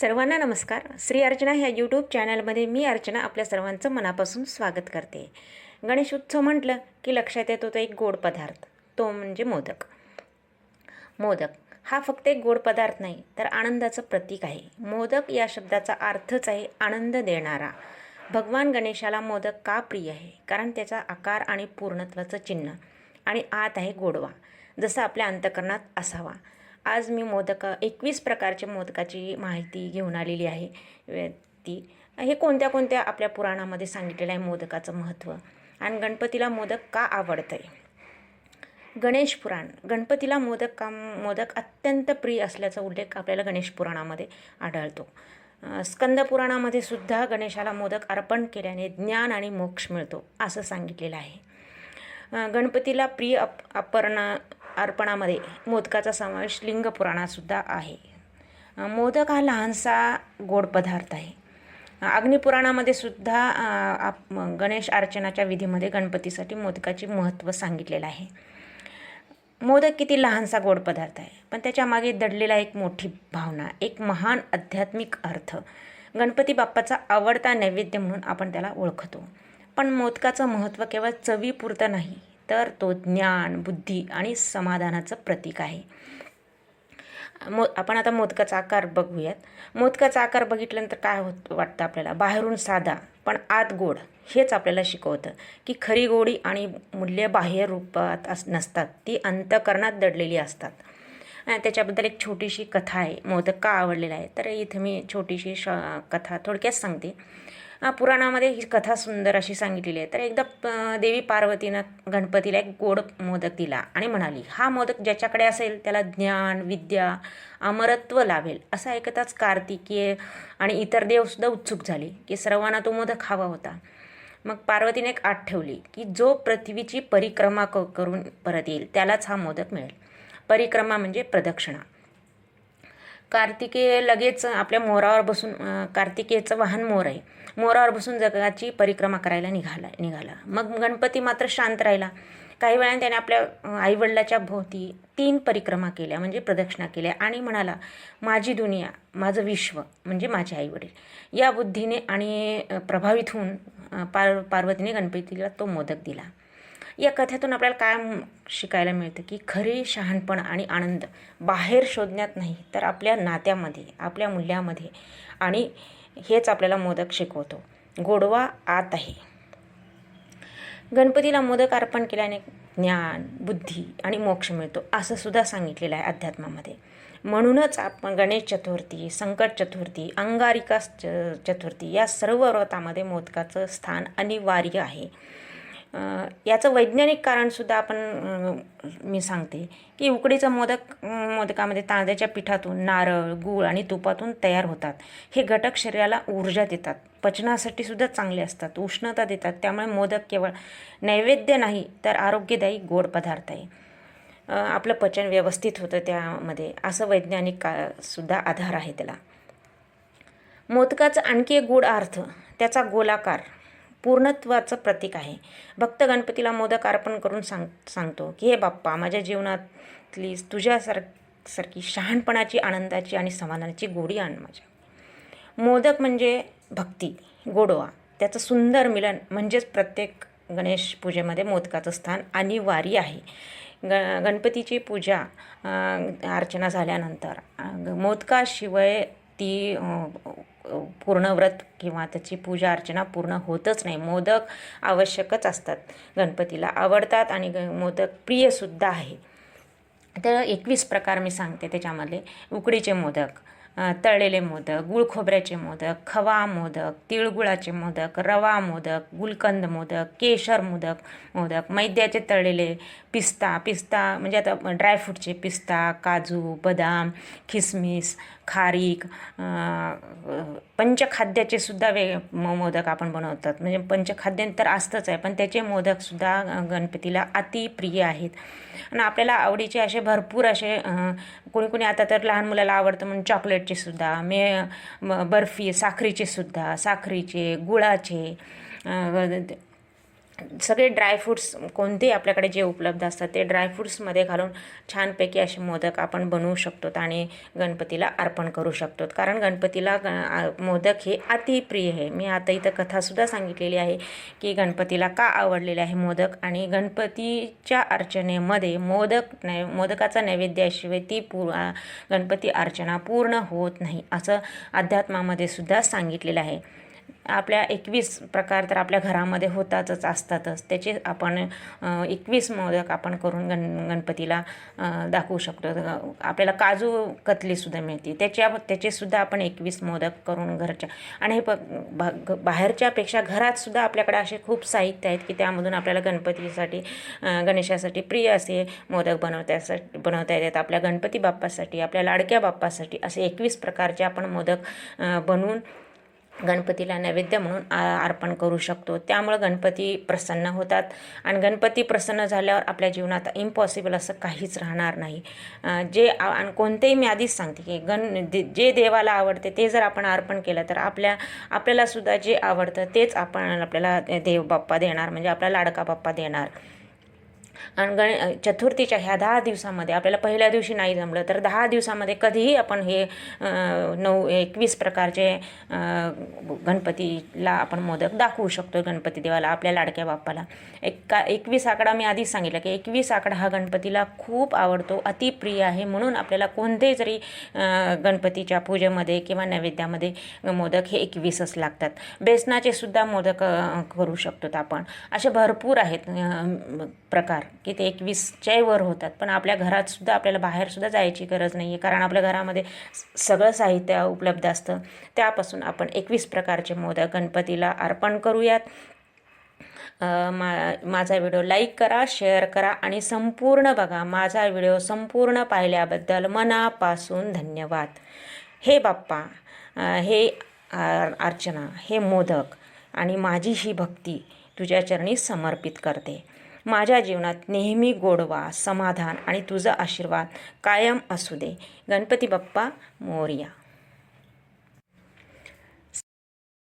सर्वांना नमस्कार. श्री अर्चना ह्या यूट्यूब चॅनलमध्ये मी अर्चना आपल्या सर्वांचं मनापासून स्वागत करते. गणेश उत्सव म्हटलं की लक्षात येतो तो एक गोड पदार्थ. तो म्हणजे मोदक. मोदक हा फक्त एक गोड पदार्थ नाही तर आनंदाचं प्रतीक आहे. मोदक या शब्दाचा अर्थच आहे आनंद देणारा. भगवान गणेशाला मोदक का प्रिय आहे? कारण त्याचा आकार आणि पूर्णत्वाचं चिन्ह आणि आत आहे गोडवा. जसं आपल्या अंतकरणात असावा. आज मी मोदक एकवीस प्रकारच्या मोदकाची माहिती घेऊन आलेली आहे. ती हे कोणत्या कोणत्या आपल्या पुराणामध्ये सांगितलेलं आहे मोदकाचं महत्त्व? आणि गणपतीला मोदक का आवडतं आहे गणेश पुराण गणपतीला मोदक काम मोदक अत्यंत प्रिय असल्याचा उल्लेख आपल्याला गणेश पुराणामध्ये आढळतो. स्कंद पुराणामध्ये सुद्धा गणेशाला मोदक अर्पण केल्याने ज्ञान आणि मोक्ष मिळतो असं सांगितलेलं आहे. गणपतीला प्रिय अप अपर्णा अर्पणामध्ये मोदकाचा समावेश लिंग पुराणातसुद्धा आहे. मोदक हा लहानसा गोड पदार्थ आहे. अग्निपुराणामध्ये सुद्धा आप गणेश अर्चनाच्या विधीमध्ये गणपतीसाठी मोदकाचे महत्त्व सांगितलेलं आहे. मोदक किती लहानसा गोड पदार्थ आहे. पण त्याच्यामागे दडलेला एक मोठी भावना एक महान आध्यात्मिक अर्थ. गणपती बाप्पाचा आवडता नैवेद्य म्हणून आपण त्याला ओळखतो. पण मोदकाचं महत्त्व केवळ चवीपुरतं नाही तर तो ज्ञान बुद्धी आणि समाधानाचं प्रतीक आहे. मो आपण आता मोदकाचा आकार बघूयात. मोदकाचा आकार बघितल्यानंतर काय होत वाटतं आपल्याला? बाहेरून साधा पण आत गोड हेच आपल्याला शिकवतं की खरी गोडी आणि मूल्य बाह्य रूपात अस नसतात. ती अंतकरणात दडलेली असतात. त्याच्याबद्दल एक छोटीशी कथा आहे. मोदक का आवडलेला आहे? तर इथं मी छोटीशी श कथा थोडक्यात सांगते. पुराणामध्ये ही कथा सुंदर अशी सांगितलेली आहे. तर एकदा देवी पार्वतीनं गणपतीला एक गोड मोदक दिला आणि म्हणाली हा मोदक ज्याच्याकडे असेल त्याला ज्ञान विद्या अमरत्व लाभेल. असं ऐकताच कार्तिकीय आणि इतर देवसुद्धा उत्सुक झाले की सर्वांना तो मोदक हवा होता. मग पार्वतीने एक आठ ठेवली की जो पृथ्वीची परिक्रमा क करून परत येईल त्यालाच हा मोदक मिळेल. परिक्रमा म्हणजे प्रदक्षिणा. कार्तिकेय लगेच आपल्या मोरावर बसून कार्तिकेयचं वाहन मोर आहे. मोरावर बसून जगाची परिक्रमा करायला निघाला निघाला. मग गणपती मात्र शांत राहिला. काही वेळाने त्याने आपल्या आईवडिलाच्या भोवती तीन परिक्रमा केल्या म्हणजे प्रदक्षिणा केल्या आणि म्हणाला माझी दुनिया माझं विश्व म्हणजे माझे आईवडील. या बुद्धीने आणि प्रभावित होऊन पार पार्वतीने गणपतीला तो मोदक दिला. या कथेतून आपल्याला काय शिकायला मिळतं की खरी शहाणपण आणि आनंद बाहेर शोधण्यात नाही तर आपल्या नात्यामध्ये आपल्या मूल्यामध्ये आणि हेच आपल्याला मोदक शिकवतो. गोडवा आत आहे. गणपतीला मोदक अर्पण केल्याने ज्ञान बुद्धी आणि मोक्ष मिळतो असं सुद्धा सांगितलेलं आहे अध्यात्मामध्ये. म्हणूनच आपण गणेश चतुर्थी संकट चतुर्थी अंगारिका च- चतुर्थी या सर्व व्रतामध्ये मोदकाचं स्थान अनिवार्य आहे. याचं वैज्ञानिक कारणसुद्धा आपण मी सांगते की उकडीचं मोदक मोदकामध्ये तांदळाच्या पिठातून नारळ गूळ आणि तुपातून तयार होतात. हे घटक शरीराला ऊर्जा देतात. पचनासाठी सुद्धा चांगले असतात. उष्णता देतात. त्यामुळे मोदक केवळ नैवेद्य नाही तर आरोग्यदायी गोड पदार्थ आहे. आपलं पचन व्यवस्थित होतं त्यामध्ये. असं वैज्ञानिक का सुद्धा आधार आहे त्याला. मोदकाचा आणखी एक गूढ अर्थ त्याचा गोलाकार. पूर्णत्वाचं प्रतीक आहे. भक्त गणपतीला मोदक अर्पण करून सांग सांगतो की हे बाप्पा माझ्या जीवनातली तुझ्यासार सारखी शहाणपणाची आनंदाची आणि समाधानाची गोडी आण माझ्या. मोदक म्हणजे भक्ती गोडवा. त्याचं सुंदर मिलन म्हणजेच प्रत्येक गणेश पूजेमध्ये मोदकाचं स्थान अनिवार्य आहे. ग गणपतीची पूजा अर्चना झाल्यानंतर मोदकाशिवाय ती पूर्णव्रत पूर्ण व्रत किंवा त्याची पूजा अर्चना पूर्ण होतच नाही. मोदक आवश्यकच असतात. गणपतीला आवडतात आणि ग मोदक प्रियसुद्धा आहे. तर एकवीस प्रकार मी सांगते त्याच्यामध्ये. उकडीचे मोदक तळलेले मोदक गुळ खोबऱ्याचे मोदक खवा मोदक तिळगुळाचे मोदक रवा मोदक गुलकंद मोदक केशर मोदक मोदक मैद्याचे तळलेले पिस्ता पिस्ता म्हणजे आता ड्रायफ्रूटचे पिस्ता काजू बदाम खिसमिस खारीक पंचखाद्याचे सुद्धा वेग मोदक आपण बनवतात. म्हणजे पंचखाद्य तर असतंच आहे पण त्याचे मोदकसुद्धा गणपतीला अतिप्रिय आहेत. आणि आपल्याला आवडीचे असे भरपूर असे कोणी कोणी आता तर लहान मुलाला आवडतं म्हणून चॉकलेटचे सुद्धा मे बर्फी साखरेचे सुद्धा साखरेचे गुळाचे सगळे ड्रायफ्रूट्स कोणतेही आपल्याकडे जे उपलब्ध असतात ते ड्रायफ्रूट्समध्ये घालून छानपैकी असे मोदक आपण बनवू शकतो आणि गणपतीला अर्पण करू शकतो. कारण गणपतीला ग मोदक हे अतिप्रिय आहे. मी आता इथं कथासुद्धा सांगितलेली आहे की गणपतीला का आवडलेले आहे मोदक आणि गणपतीच्या अर्चनेमध्ये मोदक नै मोदकाचा नैवेद्याशिवाय ती पू गणपती अर्चना पूर्ण होत नाही असं अध्यात्मामध्ये सुद्धा सांगितलेलं आहे. आपल्या एकवीस प्रकार तर आपल्या घरामध्ये होतातच असतातच. त्याचे आपण एकवीस मोदक आपण करून गण गणपतीला दाखवू शकतो. आपल्याला काजू कतलीसुद्धा मिळते. त्याच्या त्याचेसुद्धा आपण एकवीस मोदक करून घरच्या आणि हे प बा बाहेरच्यापेक्षा घरातसुद्धा आपल्याकडे असे खूप साहित्य आहेत की त्यामधून आपल्याला गणपतीसाठी गणेशासाठी प्रिय असे मोदक बनवत्यासाठी बनवता येतात. आपल्या गणपती बाप्पासाठी आपल्या लाडक्या बाप्पासाठी असे एकवीस प्रकारचे आपण मोदक बनवून गणपतीला नैवेद्य म्हणून अर्पण करू शकतो. त्यामुळं गणपती प्रसन्न होतात. आणि गणपती प्रसन्न झाल्यावर आपल्या जीवनात इम्पॉसिबल असं काहीच राहणार नाही. जे आ- आणि कोणतेही मी आधीच सांगते की गण दे- जे देवाला आवडते ते जर आपण अर्पण केलं तर आपल्या आपल्यालासुद्धा जे आवडतं तेच आपण आपल्याला देव बाप्पा देणार. म्हणजे आपला लाडका बाप्पा देणार. आणि गण चतुर्थीच्या ह्या दहा दिवसामध्ये आपल्याला पहिल्या दिवशी नाही जमलं तर दहा दिवसामध्ये कधीही आपण हे नऊ एकवीस प्रकारचे गणपतीला आपण मोदक दाखवू शकतो गणपती देवाला आपल्या लाडक्या बाप्पाला. एक का एकवीस आकडा मी आधीच सांगितलं की एकवीस आकडा हा गणपतीला खूप आवडतो अतिप्रिय आहे म्हणून आपल्याला कोणतेही जरी गणपतीच्या पूजेमध्ये किंवा नैवेद्यामध्ये मोदक हे एकवीसच लागतात. बेसनाचे सुद्धा मोदक करू शकतो आपण. असे भरपूर आहेत प्रकार. की ते एकवीसच्याही वर होतात. पण आपल्या घरातसुद्धा आपल्याला बाहेरसुद्धा जायची गरज नाही आहे कारण आपल्या घरामध्ये सगळं साहित्य उपलब्ध असतं. त्यापासून आपण एकवीस प्रकारचे मोदक गणपतीला अर्पण करूयात. मा माझा व्हिडिओ लाईक करा शेअर करा आणि संपूर्ण बघा. माझा व्हिडिओ संपूर्ण पाहिल्याबद्दल मनापासून धन्यवाद. हे बाप्पा हे अर्चना हे मोदक आणि माझी ही भक्ती तुझ्या चरणी समर्पित करते. माझ्या जीवनात नेहमी गोडवा समाधान आणि तुझा आशीर्वाद कायम असू दे. गणपती बाप्पा मोरया.